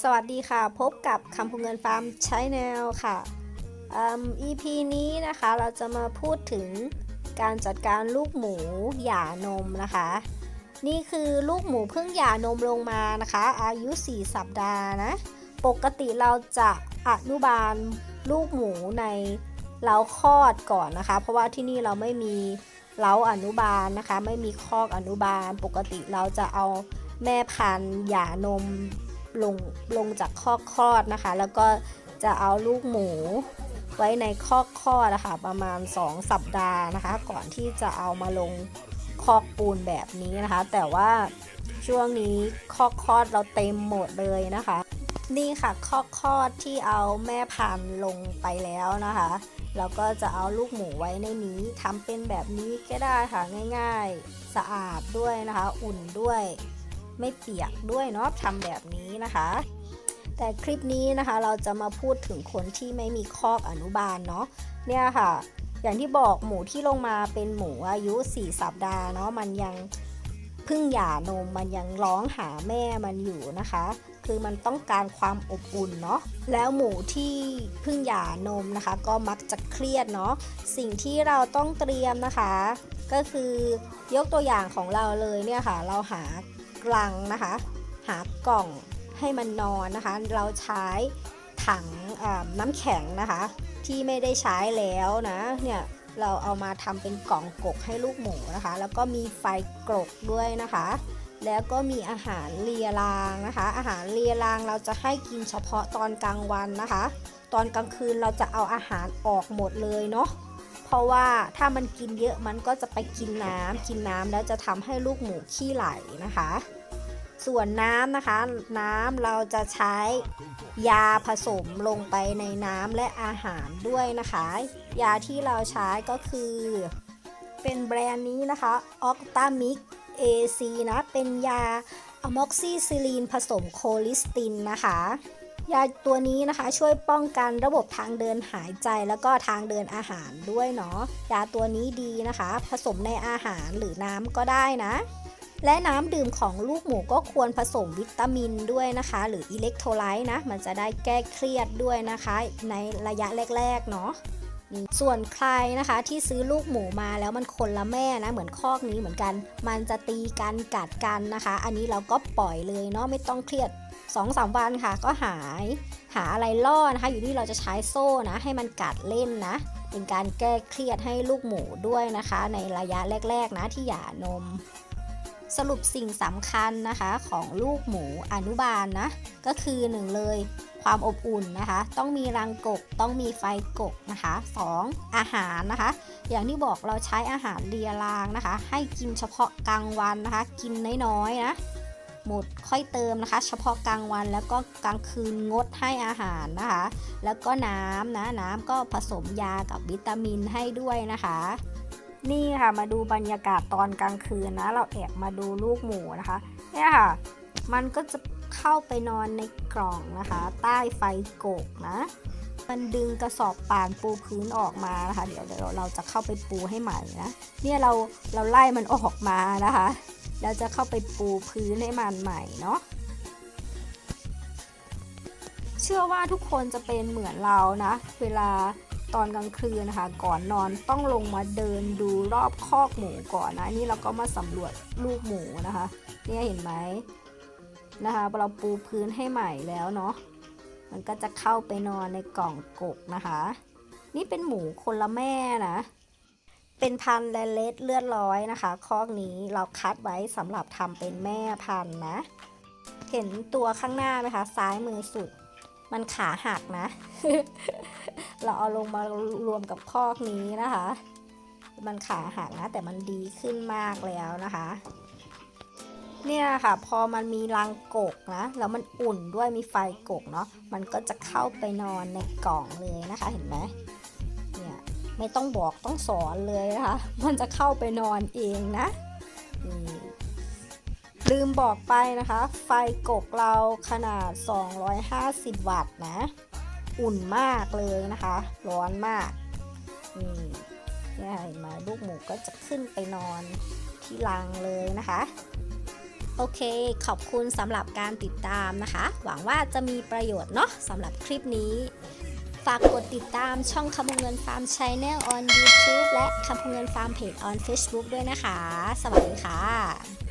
สวัสดีค่ะ พบกับคำพูเงินฟาร์มใช้แนวค่ะอืม EP นี้นะคะเราจะมาพูดถึงการจัดการลูกหมูหย่านมนะคะ นี่คือลูกหมูเพิ่งหย่านมลงมานะคะ อายุ 4 สัปดาห์นะ ปกติเราจะอนุบาลลูกหมูในเล้าคลอดก่อนนะคะ เพราะว่าที่นี่เราไม่มีเล้าอนุบาลนะคะ ไม่มีคอกอนุบาล ปกติเราจะเอาแม่พันธุ์หย่านม ลงลงจากคอกคลอดนะคะ แล้วก็จะเอาลูกหมูไว้ในคอกคลอดนะคะประมาณ 2 สัปดาห์นะคะ ก่อนที่จะเอามาลงคอกปูนแบบนี้นะคะ แต่ว่าช่วงนี้คอกคลอดเราเต็มหมดเลยนะคะ นี่ค่ะคอกคลอดที่เอาแม่พันธุ์ลงไปแล้วนะคะแล้วก็จะเอาลูกหมูไว้ในนี้ทำเป็นแบบนี้ก็ได้ค่ะง่าย ๆ สะอาดด้วยนะคะ อุ่นด้วย ไม่เปียกด้วยเนาะทำแบบนี้นะคะ แต่คลิปนี้นะคะเราจะมาพูดถึงคนที่ไม่มีคอกอนุบาลเนาะเนี่ยค่ะ อย่างที่บอกหมูที่ลงมาเป็นหมูอายุ 4 สัปดาห์เนาะมันยังเพิ่งหย่านมมันยังร้องหาแม่มันอยู่นะคะ คือมันต้องการความอบอุ่นเนาะแล้วหมูที่เพิ่งหย่านมนะคะ ก็มักจะเครียดเนาะสิ่งที่เราต้องเตรียมนะคะ ก็คือยกตัวอย่างของเราเลยเนี่ยค่ะ เราหา กลังนะคะ หากล่องให้มันนอนนะคะ เราใช้ถังน้ำแข็งนะคะ ที่ไม่ได้ใช้แล้วนะเนี่ยเราเอามาทำเป็นกล่องกกให้ลูกหมูนะคะ แล้วก็มีไฟกรกด้วยนะคะ แล้วก็มีอาหารเลียรางนะคะ อาหารเลียรางเราจะให้กินเฉพาะตอนกลางวันนะคะ ตอนกลางคืนเราจะเอาอาหารออกหมดเลยเนาะ ราะว่าถ้ามันกินเยอะมันก็จะไปกินน้ำกินน้ำแล้วจะทำให้ลูกหมูขี้ไหลนะคะ ส่วนน้ำนะคะ น้ำเราจะใช้ยาผสมลงไปในน้ำและอาหารด้วยนะคะ ยาที่เราใช้ก็คือ เป็นแบรนด์นี้นะคะ o c t a m i c AC นะ เป็นยาอะม็อกซิซิลีนผสมโคลิสตินนะคะ ยาตัวนี้นะคะช่วยป้องกันระบบทางเดินหายใจแล้วก็ทางเดินอาหารด้วยเนาะยาตัวนี้ดีนะคะ ผสมในอาหารหรือน้ำก็ได้นะ และน้ำดื่มของลูกหมูก็ควรผสมวิตามินด้วยนะคะ หรืออิเล็กโทรไลต์นะ มันจะได้แก้เครียดด้วยนะคะ ในระยะแรก ๆ เนาะ นี่ส่วนใครนะคะที่ซื้อลูกหมูมาแล้วมันคนละแม่นะเหมือนคอกนี้เหมือนกัน มันจะตีกันกัดกันนะคะ อันนี้เราก็ปล่อยเลยเนาะไม่ต้องเครียด2-3วันค่ะก็หายหาอะไรล่อนะคะ อยู่ที่เราจะใช้โซ่นะ ให้มันกัดเล่นนะ เป็นการแก้เครียดให้ลูกหมูด้วยนะคะ ในระยะแรก ๆ นะที่หย่านม สรุปสิ่งสำคัญนะคะของลูกหมูอนุบาลนะก็คือหนึ่งเลย ความอบอุ่นนะคะ ต้องมีรังกกต้องมีไฟกกนะคะ 2. อาหารนะคะ อย่างที่บอกเราใช้อาหารเรียรางนะคะ ให้กินเฉพาะกลางวันนะคะ กินน้อยๆนะหมดค่อยเติมนะคะ เฉพาะกลางวันแล้วก็กลางคืนงดให้อาหารนะคะ แล้วก็น้ำนะน้ำก็ผสมยากับวิตามินให้ด้วยนะคะ นี่ค่ะมาดูบรรยากาศตอนกลางคืนนะ เราแอบมาดูลูกหมูนะคะเนี่ยค่ะ มันก็จะ เข้าไปนอนในกล่องนะคะ ใต้ไฟโกกนะ มันดึงกระสอบป่านปูพื้นออกมานะคะ เดี๋ยวเดี๋ยวเราจะเข้าไปปูให้ใหม่นะ เนี่ยเราเราไล่มันออกมานะคะแล้วจะเข้าไปปูพื้นให้มันใหม่เนาะเชื่อว่าทุกคนจะเป็นเหมือนเรานะ เวลาตอนกลางคืนนะคะ ก่อนนอนต้องลงมาเดินดูรอบคอกหมูก่อนนะ นี่เราก็มาสำรวจลูกหมูนะคะ เนี่ยเห็นไหม นะคะเราปูพื้นให้ใหม่แล้วเนาะมันก็จะเข้าไปนอนในกล่องกกนะคะ นี่เป็นหมูคนละแม่นะ เป็นพันธุ์แลเลสเลือดร้อยนะคะคอกนี้เราคัดไว้สำหรับทำเป็นแม่พันธุ์นะ เห็นตัวข้างหน้าไหมคะ ซ้ายมือสุด มันขาหักนะ เราเอาลงมารวมกับคอกนี้นะคะ มันขาหักนะ แต่มันดีขึ้นมากแล้วนะคะ เนี่ยค่ะพอมันมีรังกกนะแล้วมันอุ่นด้วยมีไฟกกเนาะมันก็จะเข้าไปนอนในกล่องเลยนะคะเห็นไหมเนี่ยไม่ต้องบอกต้องสอนเลยนะคะมันจะเข้าไปนอนเองนะลืมบอกไปนะคะ ไฟกกเราขนาด 250 วัตต์นะ อุ่นมากเลยนะคะ ร้อนมากนี่เนี่ยเห็นไหมลูกหมูก็จะขึ้นไปนอนที่รังเลยนะคะ โอเค ขอบคุณสำหรับการติดตามนะคะ หวังว่าจะมีประโยชน์เนาะสำหรับคลิปนี้ ฝากกดติดตามช่องคำพงเงินฟาร์มชแนล on YouTube และคำพงเงินฟาร์มเพจ on Facebook ด้วยนะคะ สวัสดีค่ะ